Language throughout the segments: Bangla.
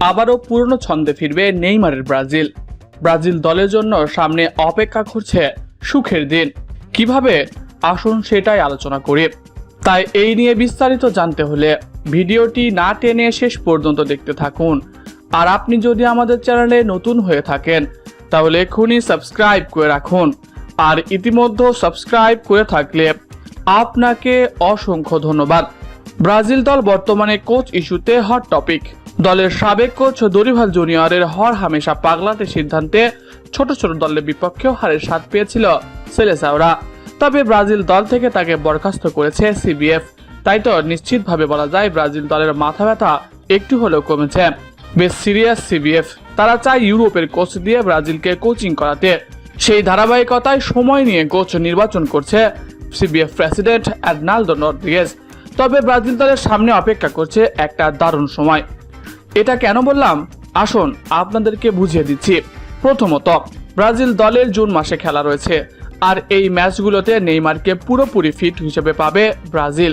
আবারও পুরনো ছন্দে ফিরবে নেইমারের ব্রাজিল। ব্রাজিল দলের জন্য সামনে অপেক্ষা করছে সুখের দিন। কীভাবে? আসুন সেটাই আলোচনা করি। তাই এই নিয়ে বিস্তারিত জানতে হলে ভিডিওটি না টেনে শেষ পর্যন্ত দেখতে থাকুন। আর আপনি যদি আমাদের চ্যানেলে নতুন হয়ে থাকেন, তাহলে এক্ষুনি সাবস্ক্রাইব করে রাখুন। আর ইতিমধ্যে সাবস্ক্রাইব করে থাকলে আপনাকে অসংখ্য ধন্যবাদ। ব্রাজিল দল বর্তমানে কোচ ইস্যুতে হট টপিক দলের সাবেক কোচ দরিভাল জুনিয়রের হর হামেশা পাগলাতে সিদ্ধান্তে ছোট ছোট দলের বিপক্ষেও হারের স্বাদ পেয়েছিল সেলেসাওরা। তবে ব্রাজিল দল থেকে তাকে বরখাস্ত করেছে সিবিএফ। তাই তো নিশ্চিতভাবে বলা যায় ব্রাজিল দলের মাথা ব্যথা একটু হলেও কমেছে। বেশ সিরিয়াস সিবিএফ। তারা চায় ইউরোপের কোচ দিয়ে ব্রাজিলকে কোচিং করাতে। সেই ধারাবাহিকতায় সময় নিয়ে কোচ নির্বাচন করছে সিবিএফ প্রেসিডেন্ট অ্যাডনাল্ডো নর্দিয়েস তবে ব্রাজিল দলের সামনে অপেক্ষা করছে একটা দারুণ সময়। এটা কেন বললাম? আসুন আপনাদেরকে বুঝিয়ে দিচ্ছি। প্রথমত, ব্রাজিল দলের জুন মাসে খেলা রয়েছে, আর এই ম্যাচগুলোতে নেইমারকে পুরোপুরি ফিট হিসেবে পাবে ব্রাজিল।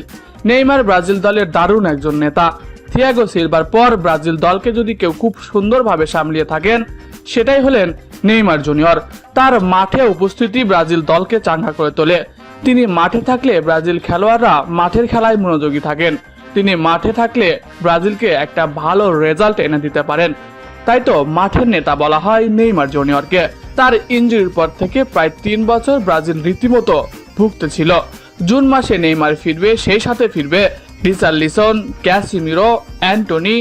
নেইমার ব্রাজিল দলের দারুণ একজন নেতা। থিয়াগো সিলভার পর ব্রাজিল দলকে যদি কেউ খুব সুন্দরভাবে সামলিয়ে থাকেন, সেটাই হলেন নেইমার জুনিয়র। তার মাঠে উপস্থিতি ব্রাজিল দলকে চাঙ্গা করে তোলে। তিনি মাঠে থাকলে ব্রাজিল খেলোয়াড়রা মাঠের খেলায় মনোযোগী থাকেন। তিনি মাঠে থাকলে ব্রাজিলকে একটা ভালো রেজাল্ট এনে দিতে পারেন। তাই তো মাঠের নেতা বলা হয় নেইমার জুনিয়রকে। তার ইঞ্জুরির পর থেকে প্রায় তিন বছর ব্রাজিল রীতিমতো ভুগতেছিল। জুন মাসে নেইমার ফিরবে, সেই সাথে ফিরবে রিচার্লিসন, ক্যাসিমিরো, অ্যান্টনি,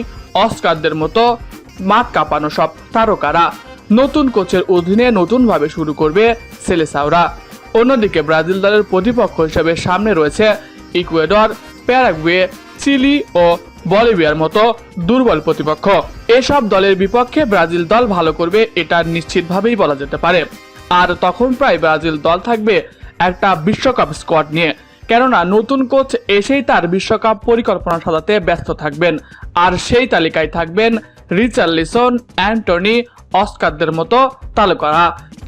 অস্কারদের মতো মাঠ কাঁপানো সব তারকারা। নতুন কোচের অধীনে নতুনভাবে শুরু করবে সেলেসাওরা। অন্যদিকে ব্রাজিল দলের প্রতিপক্ষ হিসেবে সামনে রয়েছে ইকুয়েডর প্যারাগুয়ে, চিলি ও বলিভিয়ার মতো দুর্বল প্রতিপক্ষ। এসব দলের বিপক্ষে ব্রাজিল দল ভালো করবে এটা নিশ্চিতভাবেই বলা যেতে পারে। আর তখন প্রায় ব্রাজিল দল থাকবে একটা বিশ্বকাপ স্কোয়াড নিয়ে। কেননা নতুন কোচ এসেই তার বিশ্বকাপ পরিকল্পনা সাজাতে ব্যস্ত থাকবেন। আর সেই তালিকায় থাকবেন রিচার্লিসন, অ্যান্টনি, অস্কারদের মতো তালুকারা।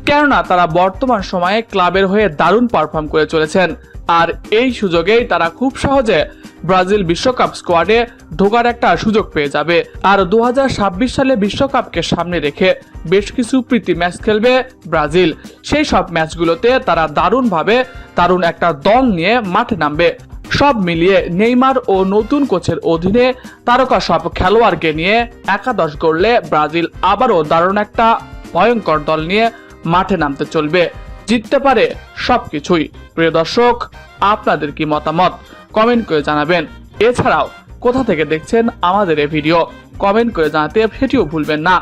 কেননা তারা বর্তমান সময়ে ক্লাবের হয়ে দারুণ পারফর্ম করে চলেছেন। আর এই সুযোগেই তারা খুব সহজে ব্রাজিল বিশ্বকাপ স্কোয়াডে ঢোকার একটা সুযোগ পেয়ে যাবে। আর দু হাজার ছাব্বিশ সালে বিশ্বকাপকে সামনে রেখে বেশ কিছু প্রীতি ম্যাচ খেলবে ব্রাজিল। সেই সব ম্যাচগুলোতে তারা দারুণভাবে দারুণ একটা দল নিয়ে মাঠে নামবে। সব মিলিয়ে নেইমার ও নতুন কোচের অধীনে তারকা সব খেলোয়াড়কে নিয়ে একাদশ গড়লে ব্রাজিল আবারও দারুণ একটা ভয়ঙ্কর দল নিয়ে মাঠে নামতে চলবে। জিততে পারে সবকিছুই। প্রিয় দর্শক, আপনাদের কি মতামত? কমেন্ট করে জানাবেন। এছাড়াও, কোথা থেকে দেখছেন আমাদের এই ভিডিও? কমেন্ট করে জানাতে সেটিও ভুলবেন না।